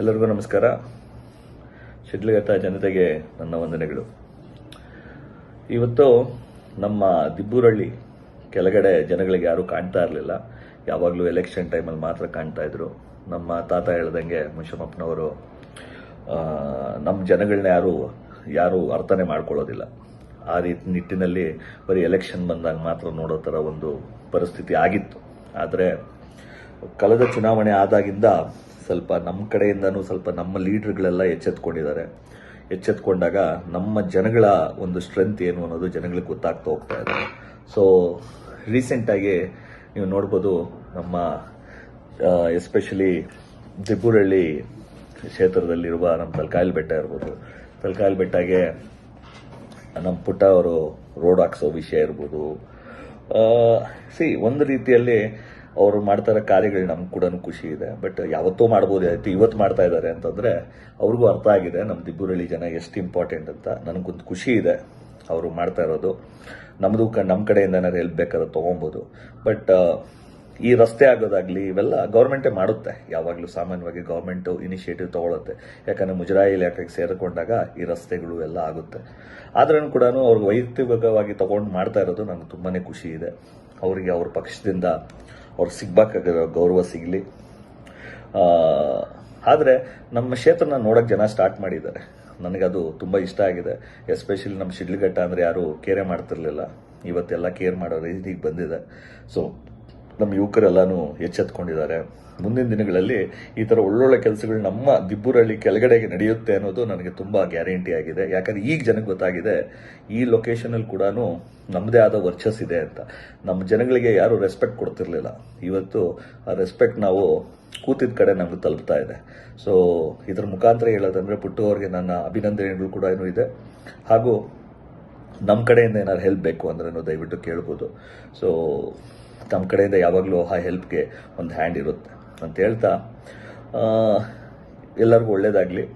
ಎಲ್ಲರಿಗೂ ನಮಸ್ಕಾರ. ಶಿಡ್ಲಘಟ್ಟ ಜನತೆಗೆ ನನ್ನ ವಂದನೆಗಳು. ಇವತ್ತು ನಮ್ಮ ದಿಬ್ಬೂರಳ್ಳಿ ಕೆಳಗಡೆ ಜನಗಳಿಗೆ ಯಾರು ಕಾಣ್ತಾ ಇರಲಿಲ್ಲ. ಯಾವಾಗಲೂ ಎಲೆಕ್ಷನ್ ಟೈಮಲ್ಲಿ ಮಾತ್ರ ಕಾಣ್ತಾ ಇದ್ರು. ನಮ್ಮ ತಾತ ಹೇಳ್ದಂಗೆ ಮುಷಮಪ್ಪನವರು ನಮ್ಮ ಜನಗಳನ್ನ ಯಾರು ಯಾರು ಅರ್ಥನೆ ಮಾಡ್ಕೊಳ್ಳೋದಿಲ್ಲ. ಆ ರೀತಿ ನಿಟ್ಟಿನಲ್ಲಿ ಬರೀ ಎಲೆಕ್ಷನ್ ಬಂದಾಗ ಮಾತ್ರ ನೋಡೋ ಥರ ಒಂದು ಪರಿಸ್ಥಿತಿ ಆಗಿತ್ತು. ಆದರೆ ಕಳೆದ ಚುನಾವಣೆ ಆದಾಗಿಂದ ಸ್ವಲ್ಪ ನಮ್ಮ ಕಡೆಯಿಂದನೂ ಸ್ವಲ್ಪ ನಮ್ಮ ಲೀಡರ್ಗಳೆಲ್ಲ ಎಚ್ಚೆತ್ಕೊಂಡಿದ್ದಾರೆ. ಎಚ್ಚೆತ್ಕೊಂಡಾಗ ನಮ್ಮ ಜನಗಳ ಒಂದು ಸ್ಟ್ರೆಂತ್ ಏನು ಅನ್ನೋದು ಜನಗಳಿಗೆ ಗೊತ್ತಾಗ್ತಾ ಹೋಗ್ತಾ ಇದೆ. ಸೊ ರೀಸೆಂಟಾಗಿ ನೀವು ನೋಡ್ಬೋದು ನಮ್ಮ ಎಸ್ಪೆಷಲಿ ದಿಬ್ಬುರಳ್ಳಿ ಕ್ಷೇತ್ರದಲ್ಲಿರುವ ನಮ್ಮ ತಲಕಾಯಲ್ ಬೆಟ್ಟ ಇರ್ಬೋದು. ತಲಕಾಯಲ್ ಬೆಟ್ಟಗೆ ನಮ್ಮ ಪುಟ್ಟ ಅವರು ರೋಡ್ ಹಾಕ್ಸೋ ವಿಷಯ ಇರ್ಬೋದು. ಸಿ ಒಂದು ರೀತಿಯಲ್ಲಿ ಅವರು ಮಾಡ್ತಾ ಇರೋ ಕಾರ್ಯಗಳು ನಮ್ಗೆ ಕೂಡ ಖುಷಿ ಇದೆ. ಬಟ್ ಯಾವತ್ತೂ ಆಯಿತು ಇವತ್ತು ಮಾಡ್ತಾ ಇದ್ದಾರೆ ಅಂತಂದರೆ ಅವ್ರಿಗೂ ಅರ್ಥ ಆಗಿದೆ. ನಮ್ಮ ದಿಬ್ಬುರಳ್ಳಿ ಜನ ಎಷ್ಟು ಇಂಪಾರ್ಟೆಂಟ್ ಅಂತ. ನನಗೊಂದು ಖುಷಿ ಇದೆ ಅವರು ಮಾಡ್ತಾ ಇರೋದು. ನಮ್ಮದು ಕ ನಮ್ಮ ಕಡೆಯಿಂದ ಏನಾದ್ರು ಹೆಲ್ಪ್ ಬೇಕಾದ್ರೆ ತೊಗೊಬೋದು. ಬಟ್ ಈ ರಸ್ತೆ ಆಗೋದಾಗ್ಲಿ ಇವೆಲ್ಲ ಗೌರ್ಮೆಂಟೇ ಮಾಡುತ್ತೆ. ಯಾವಾಗಲೂ ಸಾಮಾನ್ಯವಾಗಿ ಗೌರ್ಮೆಂಟ್ ಇನಿಷಿಯೇಟಿವ್ ತಗೊಳುತ್ತೆ. ಯಾಕಂದ್ರೆ ಮುಜರಾಯಿ ಇಲಾಖೆಗೆ ಸೇರಿಕೊಂಡಾಗ ಈ ರಸ್ತೆಗಳು ಎಲ್ಲ ಆಗುತ್ತೆ. ಆದ್ರೂ ಕೂಡ ಅವ್ರಿಗೆ ವೈಯಕ್ತಿಕವಾಗಿ ತಗೊಂಡು ಮಾಡ್ತಾ ಇರೋದು ನನಗೆ ತುಂಬಾನೇ ಖುಷಿ ಇದೆ. ಅವರಿಗೆ ಅವ್ರ ಪಕ್ಷದಿಂದ ಅವ್ರು ಸಿಗ್ಬೇಕಾಗಿರೋ ಗೌರವ ಸಿಗಲಿ. ಆದರೆ ನಮ್ಮ ಕ್ಷೇತ್ರನ ನೋಡೋಕೆ ಜನ ಸ್ಟಾರ್ಟ್ ಮಾಡಿದ್ದಾರೆ. ನನಗದು ತುಂಬ ಇಷ್ಟ ಆಗಿದೆ. ಎಸ್ಪೆಷಲಿ ನಮ್ಮ ಶಿಡ್ಲಘಟ್ಟ ಅಂದರೆ ಯಾರು ಕೇರೆ ಮಾಡ್ತಿರ್ಲಿಲ್ಲ. ಇವತ್ತೆಲ್ಲ ಕೇರ್ ಮಾಡೋ ರೀತಿಗೆ ಬಂದಿದೆ. ಸೊ ನಮ್ಮ ಯುವಕರೆಲ್ಲನೂ ಎಚ್ಚೆತ್ಕೊಂಡಿದ್ದಾರೆ. ಮುಂದಿನ ದಿನಗಳಲ್ಲಿ ಈ ಥರ ಒಳ್ಳೊಳ್ಳೆ ಕೆಲಸಗಳು ನಮ್ಮ ದಿಬ್ಬೂರಳ್ಳಿ ಕೆಳಗಡೆಗೆ ನಡೆಯುತ್ತೆ ಅನ್ನೋದು ನನಗೆ ತುಂಬ ಗ್ಯಾರಂಟಿ ಆಗಿದೆ. ಯಾಕಂದ್ರೆ ಈಗ ಜನಕ್ಕೆ ಗೊತ್ತಾಗಿದೆ, ಈ ಲೊಕೇಶನಲ್ಲಿ ಕೂಡ ನಮ್ಮದೇ ಆದ ವರ್ಚಸ್ ಇದೆ ಅಂತ. ನಮ್ಮ ಜನಗಳಿಗೆ ಯಾರು ರೆಸ್ಪೆಕ್ಟ್ ಕೊಡ್ತಿರ್ಲಿಲ್ಲ. ಇವತ್ತು ಆ ರೆಸ್ಪೆಕ್ಟ್ ನಾವು ಕೂತಿದ್ದ ಕಡೆ ನಮಗೆ ತಲುಪ್ತಾ ಇದೆ. ಸೊ ಇದ್ರ ಮುಖಾಂತರ ಹೇಳೋದಂದ್ರೆ ಪುಟ್ಟು ಅವ್ರಿಗೆ ನನ್ನ ಅಭಿನಂದನೆಗಳು ಕೂಡ ಏನೂ ಇದೆ. ಹಾಗೂ ನಮ್ಮ ಕಡೆಯಿಂದ ಏನಾದ್ರು ಹೆಲ್ಪ್ ಬೇಕು ಅಂದ್ರೆ ದಯವಿಟ್ಟು ಕೇಳ್ಬೋದು. ಸೊ ನಮ್ಮ ಕಡೆಯಿಂದ ಯಾವಾಗಲೂ ಆ ಹೆಲ್ಪ್ಗೆ ಒಂದು ಹ್ಯಾಂಡ್ ಇರುತ್ತೆ. ಅಂತ ಹೇಳ್ತಾ ಎಲ್ಲರಿಗೂ ಒಳ್ಳೇದಾಗಲಿ.